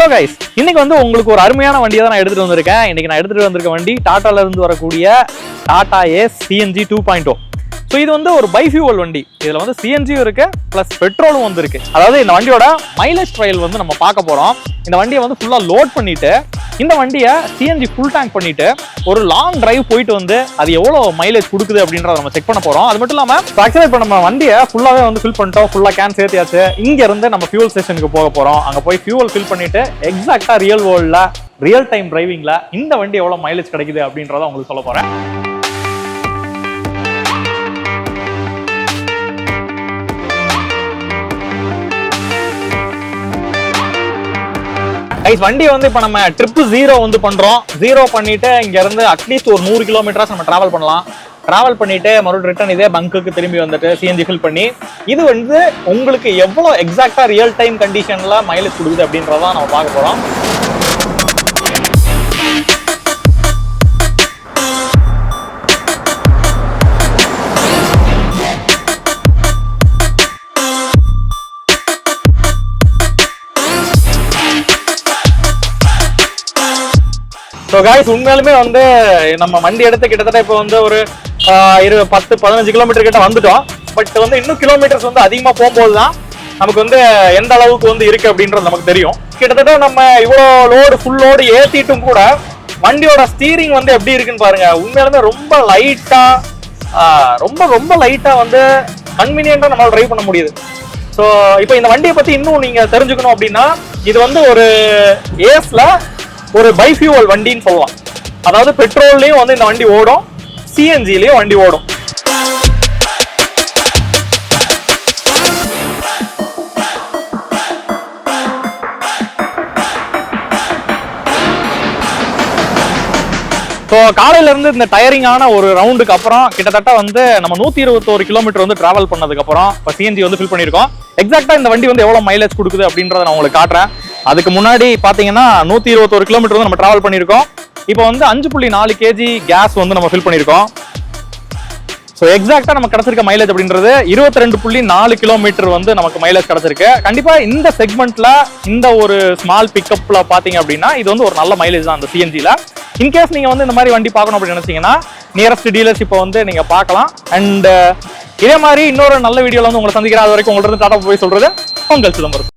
Hello guys இன்னைக்கு வந்து உங்களுக்கு ஒரு அருமையான வண்டியை தான் நான் எடுத்துட்டு வந்திருக்கேன். இன்னைக்கு நான் எடுத்துட்டு வந்திருக்க வண்டி டாட்டால இருந்து வரக்கூடிய Tata Ace CNG two point so இது வந்து ஒரு பைஃபியூவல் வண்டி. இதில் வந்து சிஎன்ஜியும் இருக்கு ப்ளஸ் பெட்ரோலும் வந்து இருக்கு. அதாவது இந்த வண்டியோட மைலேஜ் ட்ரையல் வந்து நம்ம பார்க்க போகிறோம் இந்த வண்டியை வந்து ஃபுல்லாக லோட் பண்ணிட்டு இந்த வண்டியை சிஎன்ஜி ஃபுல் டேங்க் பண்ணிட்டு ஒரு லாங் டிரைவ் போயிட்டு வந்து அது எவ்வளோ மைலேஜ் கொடுக்குது அப்படின்றத நம்ம செக் பண்ண போறோம். அது மட்டும் இல்லாமல் ஆக்சுவலாக இப்போ நம்ம வண்டியை ஃபுல்லாகவே வந்து ஃபில் பண்ணிட்டோம். ஃபுல்லாக கேன் சேர்த்தியாச்சு. இங்கேருந்து நம்ம ஃபியூல் ஸ்டேஷனுக்கு போக போறோம். அங்கே போய் ஃபியூல் ஃபில் பண்ணிட்டு எக்ஸாக்டாக ரியல் வேர்ல்ட்ல ரியல் டைம் டிரைவிங்கில் இந்த வண்டி எவ்வளோ மைலேஜ் கிடைக்குது அப்படின்றத உங்களுக்கு சொல்ல போறேன். கைஸ் வண்டி வந்து இப்போ நம்ம ட்ரிப் ஜீரோ வந்து பண்ணுறோம் ஜீரோ பண்ணிட்டு இங்கேருந்து அட்லீஸ்ட் ஒரு நூறு கிலோமீட்டராக நம்ம ட்ராவல் பண்ணலாம். ட்ராவல் பண்ணிட்டு மறுபடியும் ரிட்டர்ன் இதே பங்குக்கு திரும்பி வந்துட்டு சிஎன்ஜி ஃபில் பண்ணி இது வந்து உங்களுக்கு எவ்வளோ எக்ஸாக்டாக ரியல் டைம் கண்டிஷனில் மைலேஜ் கொடுக்குது அப்படின்றதான் நம்ம பார்க்க போகிறோம் காய்ஸ் உண்மையாலுமே வந்து நம்ம வண்டி எடுத்து கிட்டத்தட்ட இப்போ வந்து ஒரு இரு பத்து பதினஞ்சு கிலோமீட்டர் கிட்ட வந்துட்டோம். பட் வந்து இன்னும் கிலோமீட்டர்ஸ் வந்து அதிகமாக போகும்போது தான் நமக்கு வந்து எந்த அளவுக்கு வந்து இருக்கு அப்படின்றது நமக்கு தெரியும். கிட்டத்தட்ட நம்ம இவ்வளோ லோடு ஃபுல் லோடு ஏற்றிட்டும் கூட வண்டியோட ஸ்டீரிங் வந்து எப்படி இருக்குன்னு பாருங்க. உண்மையாலுமே ரொம்ப லைட்டா ரொம்ப ரொம்ப லைட்டா வந்து கன்வீனியண்டா நம்மளால் ட்ரைவ் பண்ண முடியுது. ஸோ இப்போ இந்த வண்டியை பத்தி இன்னும் நீங்க தெரிஞ்சுக்கணும் அப்படின்னா இது வந்து ஒரு ஏஸ்ல ஒரு பைஃபியூவல் வண்டின்னு சொல்லலாம் அதாவது பெட்ரோல்லையும் வந்து இந்த வண்டி ஓடும் சிஎன்ஜிலையும் வண்டி ஓடும். ஸோ காலையில இருந்து இந்த டயரிங்கான ஒரு ரவுண்டுக்கு அப்புறம் கிட்டத்தட்ட வந்து நம்ம நூற்றி இருபத்தோரு கிலோமீட்டர் வந்து டிராவல் பண்ணதுக்கு அப்புறம் இப்போ சிஎன்ஜி வந்து ஃபில் பண்ணியிருக்கோம். எக்ஸாக்டாக இந்த வண்டி வந்து எவ்வளோ மைலேஜ் கொடுக்குது அப்படின்றத நான் உங்களுக்கு காட்டுறேன். அதுக்கு முன்னாடி பார்த்தீங்கன்னா நூற்றி இருபத்தோரு கிலோமீட்டர் வந்து நம்ம ட்ராவல் பண்ணியிருக்கோம். இப்போ வந்து அஞ்சு புள்ளி நாலு கேஜி கேஸ் வந்து நம்ம ஃபில் பண்ணியிருக்கோம். ஸோ எக்ஸாக்டாக நம்ம கிடச்சிருக்க மைலேஜ் அப்படின்றது இருபத்தி ரெண்டு புள்ளி நாலு கிலோமீட்டர் வந்து நமக்கு மைலேஜ் கிடைச்சிருக்கு. கண்டிப்பாக இந்த செக்மெண்ட்டில் இந்த ஒரு ஸ்மால் பிக்கப்பில் பார்த்தீங்க அப்படின்னா இது வந்து ஒரு நல்ல மைலேஜ் தான் அந்த சிஎன்ஜியில் இன்கேஸ் நீங்கள் வந்து இந்த மாதிரி வண்டி பார்க்கணும் அப்படின்னு நினச்சிங்கன்னா நியரஸ்ட் டீலர்ஷிப்பை வந்து நீங்கள் பார்க்கலாம். அண்ட் இதே மாதிரி இன்னொரு நல்ல வீடியோவில் வந்து உங்களை சந்திக்கிற அது வரைக்கும் உங்கள்கிட்ட இருந்து போய் சொல்கிறது உங்கள் சிதம்பரம்.